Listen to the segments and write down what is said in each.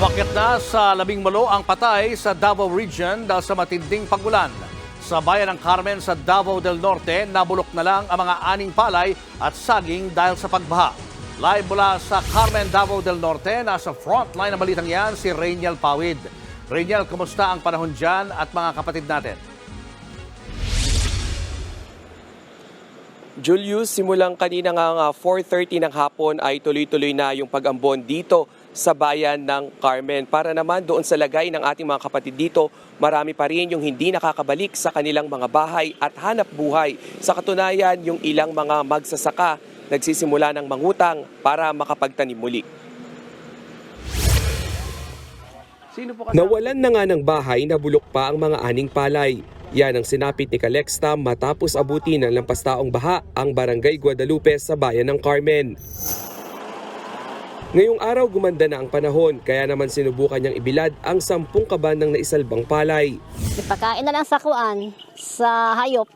Umakyat na sa labing malo ang patay sa Davao Region dahil sa matinding pagulan. Sa bayan ng Carmen sa Davao del Norte, nabulok na lang ang mga aning palay at saging dahil sa pagbaha. Live mula sa Carmen, Davao del Norte, nasa frontline ng balitang yan si Rainiel Pawid. Rainiel, kumusta ang panahon dyan at mga kapatid natin? Julius, simulang kanina nga nga 4.30 ng hapon ay tuloy-tuloy na yung pag-ambon dito sa bayan ng Carmen. Para naman doon sa lagay ng ating mga kapatid dito, marami pa rin yung hindi nakakabalik sa kanilang mga bahay at hanap buhay. Sa katunayan, yung ilang mga magsasaka nagsisimula ng mangutang para makapagtanim muli. Nawalan na nga ng bahay na bulok pa ang mga aning palay. Yan ang sinapit ni Calexta matapos abutin ng lampastaong baha ang barangay Guadalupe sa bayan ng Carmen. Ngayong araw gumanda na ang panahon kaya naman sinubukan niyang ibilad ang sampung kaban ng naisalbang palay. Ipakain na lang sa kuan, sa hayop.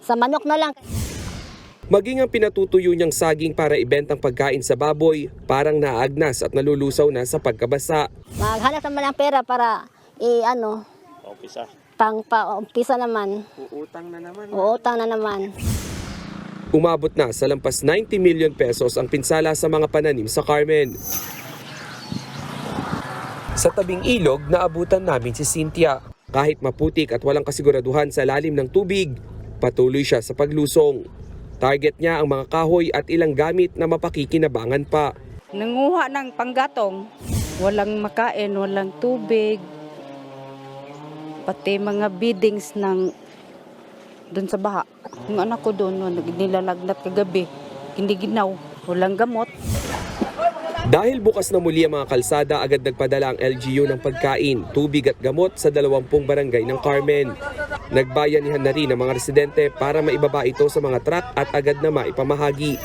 Sa manok na lang. Maging ang pinatutuyo niyang saging para ibentang pagkain sa baboy, parang naagnas at nalulusaw na sa pagkabasa. Maghanap naman ng pera para i ano, Umpisa. pang paumpisa naman. Uutang na naman. Uutang na naman. Umabot na sa lampas 90 million pesos ang pinsala sa mga pananim sa Carmen. Sa tabing ilog, naabutan namin si Cynthia. Kahit maputik at walang kasiguraduhan sa lalim ng tubig, patuloy siya sa paglusong. Target niya ang mga kahoy at ilang gamit na mapakikinabangan pa. Nanguha ng panggatong. Walang makain, walang tubig. Pati mga biddings ng doon sa baha. Yung anak ko doon, nilalagnat kagabi. Hindi ginaw. Walang gamot. Dahil bukas na muli ang mga kalsada, agad nagpadala ang LGU ng pagkain, tubig at gamot sa dalawampung barangay ng Carmen. Nagbayanihan na rin ang mga residente para maibaba ito sa mga truck at agad na maipamahagi.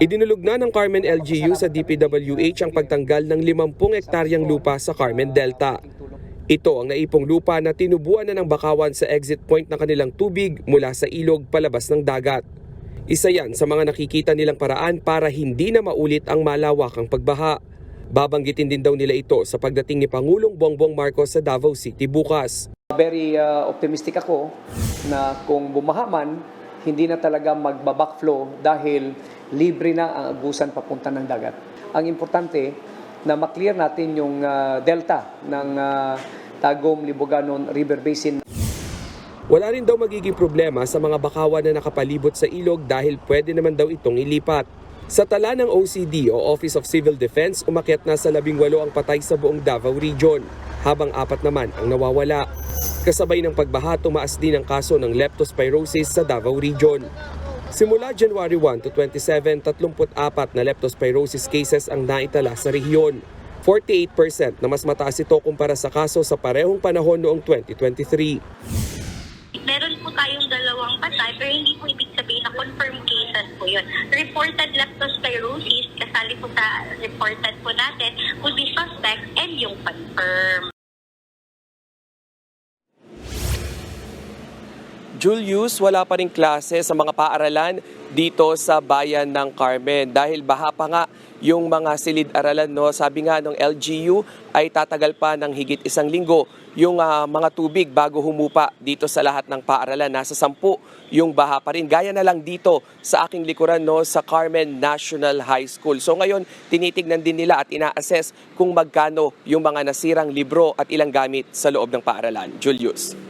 Idinulog na ng Carmen LGU sa DPWH ang pagtanggal ng 50 hektaryang lupa sa Carmen Delta. Ito ang naipong lupa na tinubuan na ng bakawan sa exit point ng kanilang tubig mula sa ilog palabas ng dagat. Isa yan sa mga nakikita nilang paraan para hindi na maulit ang malawakang pagbaha. Babanggitin din daw nila ito sa pagdating ni Pangulong Bongbong Marcos sa Davao City bukas. Very uh, optimistic ako na kung bumahaman, hindi na talaga magbabackflow dahil libre na ang agusan papunta ng dagat. Ang importante na maklear natin yung uh, delta ng uh, Tagum Liboganon River Basin Wala rin daw magiging problema sa mga bakawan na nakapalibot sa ilog dahil pwede naman daw itong ilipat. Sa tala ng OCD o Office of Civil Defense, umakyat na sa labing walo ang patay sa buong Davao Region, habang apat naman ang nawawala. Kasabay ng pagbaha, tumaas din ang kaso ng leptospirosis sa Davao Region. Simula January 1 to 27, 34 na leptospirosis cases ang naitala sa rehiyon. 48% na mas mataas ito kumpara sa kaso sa parehong panahon noong 2023. Meron po tayong dalawang patay, pero hindi po ibig sabihin na confirmed cases po yun. Reported leptospirosis, kasali po sa reported po natin, would be suspect and yung confirmed. Julius, wala pa rin klase sa mga paaralan dito sa bayan ng Carmen dahil baha pa nga yung mga silid-aralan. No? Sabi nga ng LGU ay tatagal pa ng higit isang linggo yung ah, mga tubig bago humupa dito sa lahat ng paaralan. Nasa sampu yung baha pa rin. Gaya na lang dito sa aking likuran no, sa Carmen National High School. So ngayon, tinitignan din nila at ina-assess kung magkano yung mga nasirang libro at ilang gamit sa loob ng paaralan. Julius.